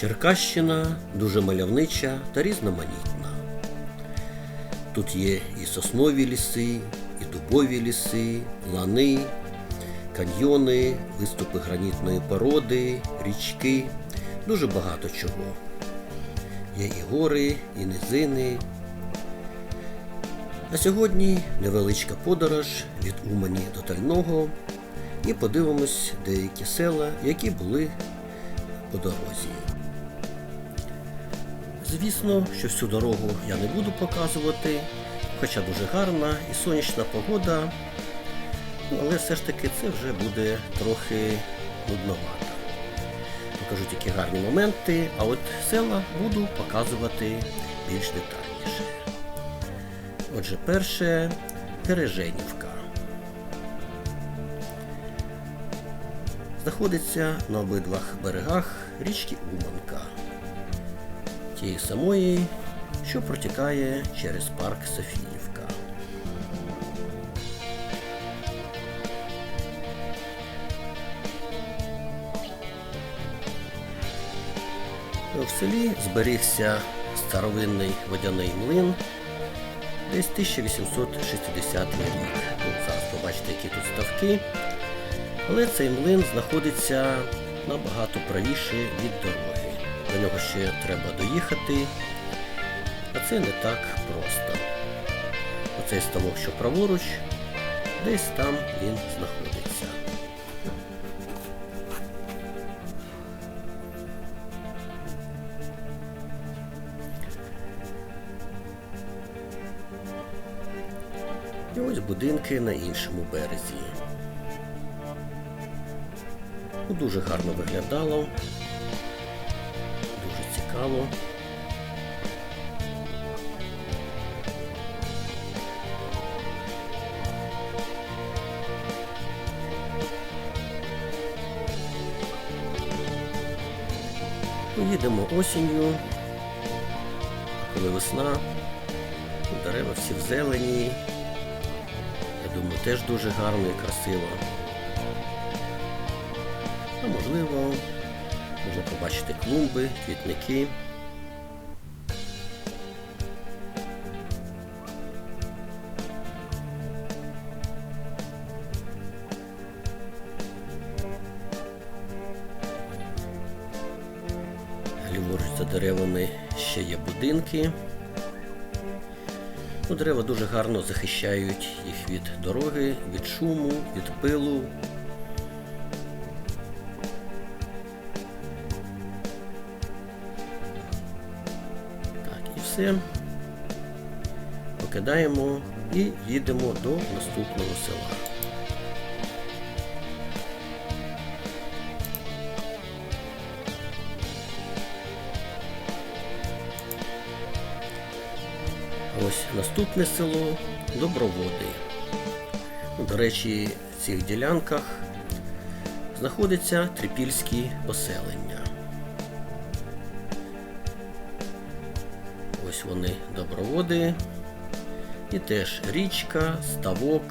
Черкащина дуже мальовнича та різноманітна. Тут є і соснові ліси, і дубові ліси, лани, каньйони, виступи гранітної породи, річки, дуже багато чого. Є і гори, і низини. А сьогодні невеличка подорож від Умані до Тального і подивимось деякі села, які були по дорозі. Звісно, що всю дорогу я не буду показувати, хоча дуже гарна і сонячна погода, але все ж таки це вже буде трохи нудновато. Покажу тільки гарні моменти, а от села буду показувати більш детальніше. Отже, перше Тереженівка. Знаходиться на обидвах берегах річки Уманка, тієї самої, що протікає через парк Софіївка. В селі зберігся старовинний водяний млин десь 1860 рік. Ну, зараз побачите, які тут ставки. Але цей млин знаходиться набагато правіше від дороги. До нього ще треба доїхати, а це не так просто. Оцей ставок, що праворуч, десь там він знаходиться. І ось будинки на іншому березі. Дуже гарно виглядало, цікаво. Поїдемо осінню, коли весна, дерева всі в зелені. Я думаю, теж дуже гарно і красиво. А можливо, можна побачити клумби, квітники. Ліворуч за деревами ще є будинки. Ну, дерева дуже гарно захищають їх від дороги, від шуму, від пилу. Все. Покидаємо і їдемо до наступного села. Ось наступне село Доброводи. До речі, в цих ділянках знаходяться трипільські поселення. Ось вони доброводи. І теж річка, ставок.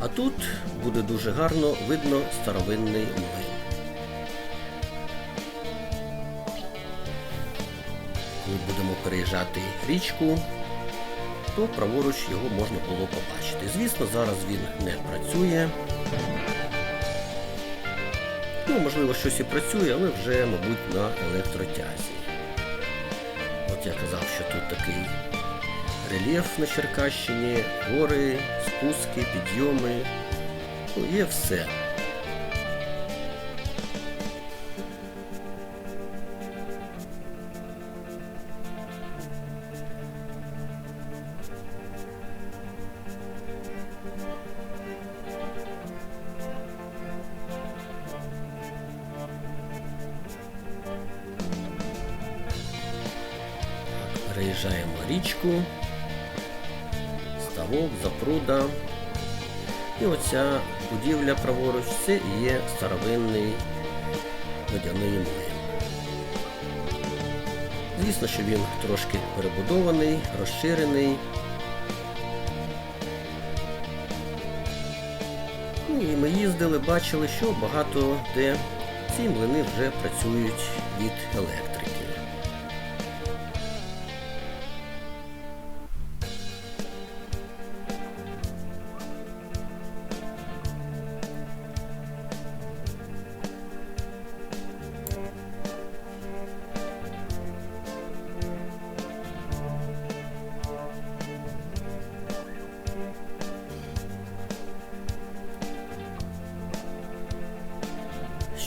А тут буде дуже гарно видно старовинний млин. Коли будемо переїжджати річку, то праворуч його можна було побачити. Звісно, зараз він не працює. Ну, можливо, щось і працює, але вже, мабуть, на електротязі. Я казав, що тут такий рельєф на Черкащині, гори, спуски, підйоми. Ну, є все. Переїжджаємо річку, ставок, запруда. І оця будівля праворуч це і є старовинний водяний млин. Звісно, що він трошки перебудований, розширений. Ну і ми їздили, бачили, що багато де ці млини вже працюють від електрики.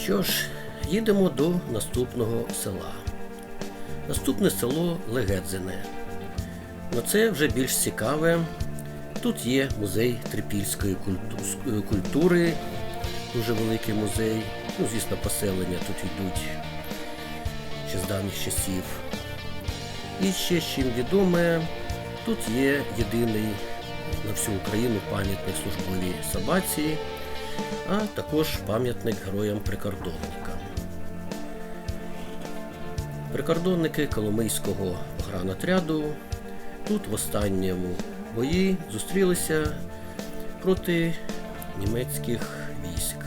Що ж, їдемо до наступного села. Наступне село Легедзине. Ну це вже більш цікаве. Тут є музей трипільської культури, дуже великий музей. Ну, звісно, поселення тут йдуть ще з давніх часів. І ще чим відоме, тут є єдиний на всю Україну пам'ятник службовій собаці, а також пам'ятник героям-прикордонникам. Прикордонники Коломийського гранатряду тут в останньому бої зустрілися проти німецьких військ.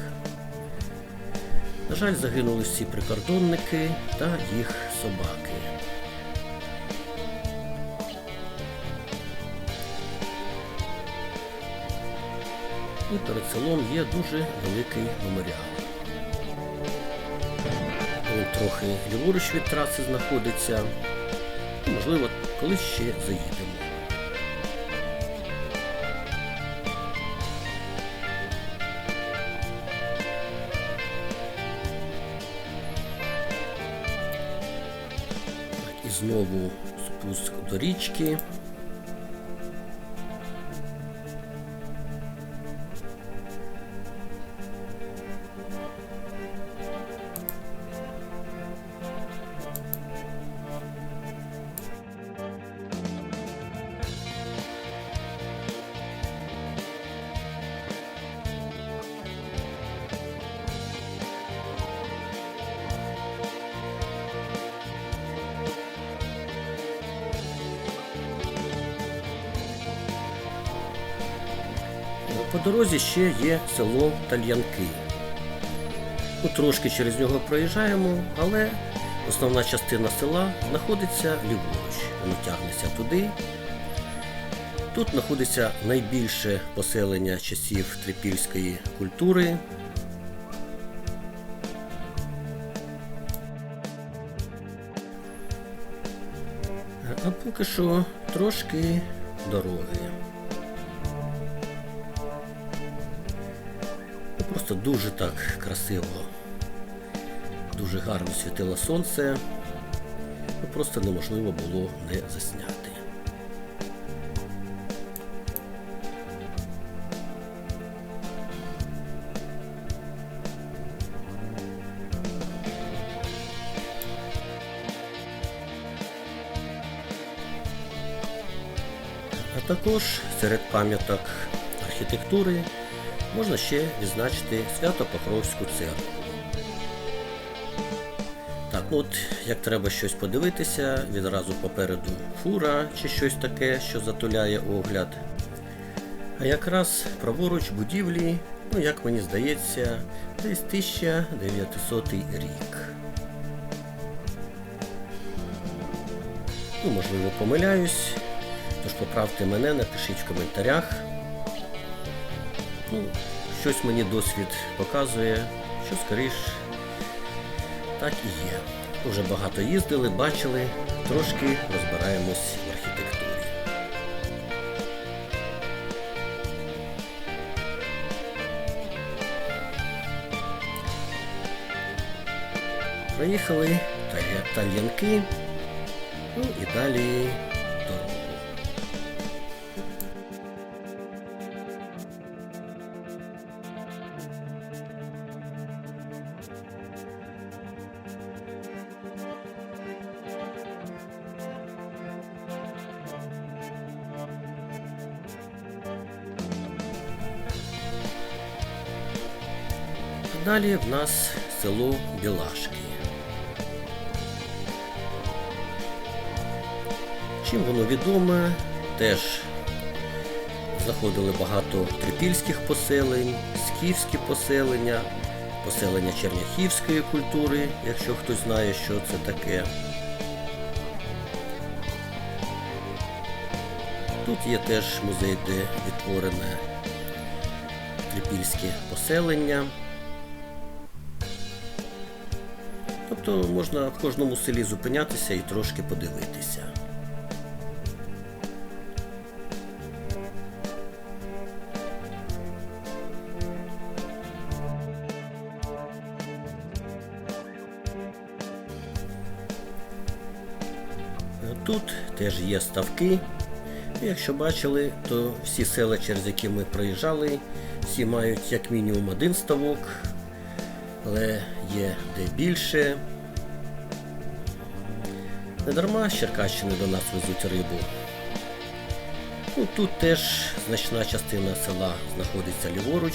На жаль, загинули всі прикордонники та їх собаки. І перед селом є дуже великий меморіал. Трохи ліворуч від траси знаходиться. Можливо, колись ще заїдемо. І знову спуск до річки. По дорозі ще є село Тальянки. Ну, трошки через нього проїжджаємо, але основна частина села знаходиться ліворуч. Воно тягнеться туди. Тут знаходиться найбільше поселення часів трипільської культури. А поки що трошки дороги. Просто дуже так красиво, дуже гарно світило сонце. Ну, Просто неможливо було не засняти. А також серед пам'яток архітектури можна ще відзначити Свято-Покровську церкву. Так, от як треба щось подивитися, відразу попереду фура чи щось таке, що затуляє огляд. А якраз праворуч будівлі, ну як мені здається, десь 1900 рік. Ну, можливо, помиляюсь. Тож поправте мене, напишіть в коментарях. Ну, щось мені досвід показує, що скоріш так і є. Уже багато їздили, бачили, трошки розбираємось в архітектурі. Проїхали Талья- тальянки, ну і далі Далі в нас село Білашки. Чим воно відоме? Теж заходили багато трипільських поселень, скіфські поселення, поселення черняхівської культури, якщо хтось знає, що це таке. Тут є теж музей, де відтворене трипільське поселення. Тобто можна в кожному селі зупинятися і трошки подивитися. Тут теж є ставки. Якщо бачили, то всі села, через які ми проїжджали, всі мають як мінімум один ставок, але є де більше. Недарма з Черкащини до нас везуть рибу. Ну, тут теж значна частина села знаходиться ліворуч.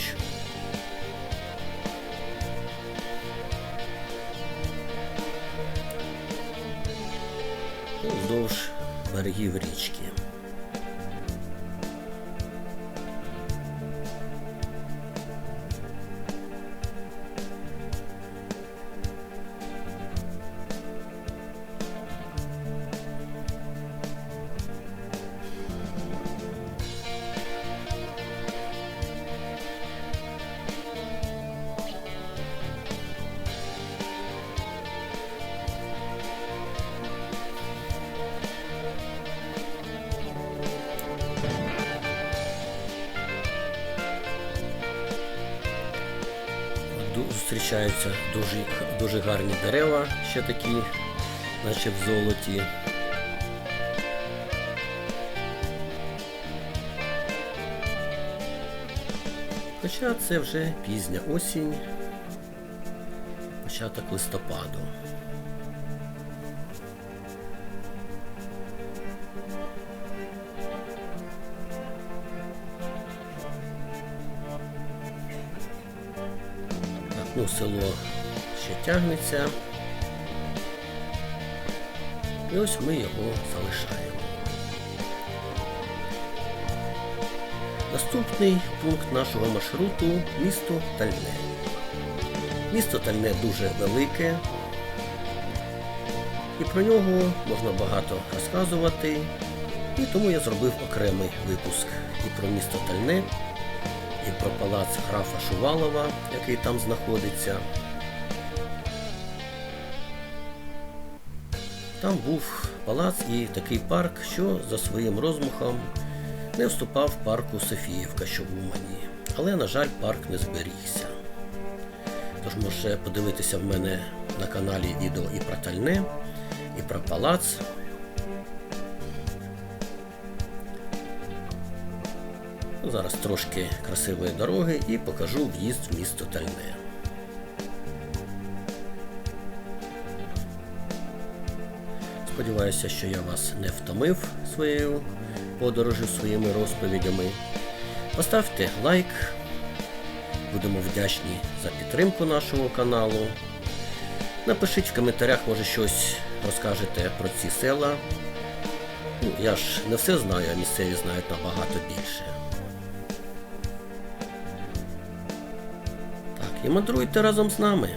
Ну, Вздовж берегів річки. Зустрічаються дуже, дуже гарні дерева, ще такі, наче в золоті. Хоча це вже пізня осінь, початок листопаду. Ну, село ще тягнеться. І ось ми його залишаємо. Наступний пункт нашого маршруту місто Тальне. Місто Тальне дуже велике, і про нього можна багато розказувати. І тому я зробив окремий випуск і про місто Тальне, і про палац графа Шувалова, який там знаходиться. Там був палац і такий парк, що за своїм розмахом не вступав в парку Софіївка, що в Умані. Але, на жаль, парк не зберігся. Тож можете подивитися в мене на каналі відео і про Тальне, і про палац. Зараз трошки красивої дороги і покажу в'їзд в місто Тальне. Сподіваюся, що я вас не втомив своєю подорожю, своїми розповідями. Поставте лайк. Будемо вдячні за підтримку нашого каналу. Напишіть в коментарях, може щось розкажете про ці села. Ну, я ж не все знаю, а місцеві знають набагато більше. І мандруйте разом з нами.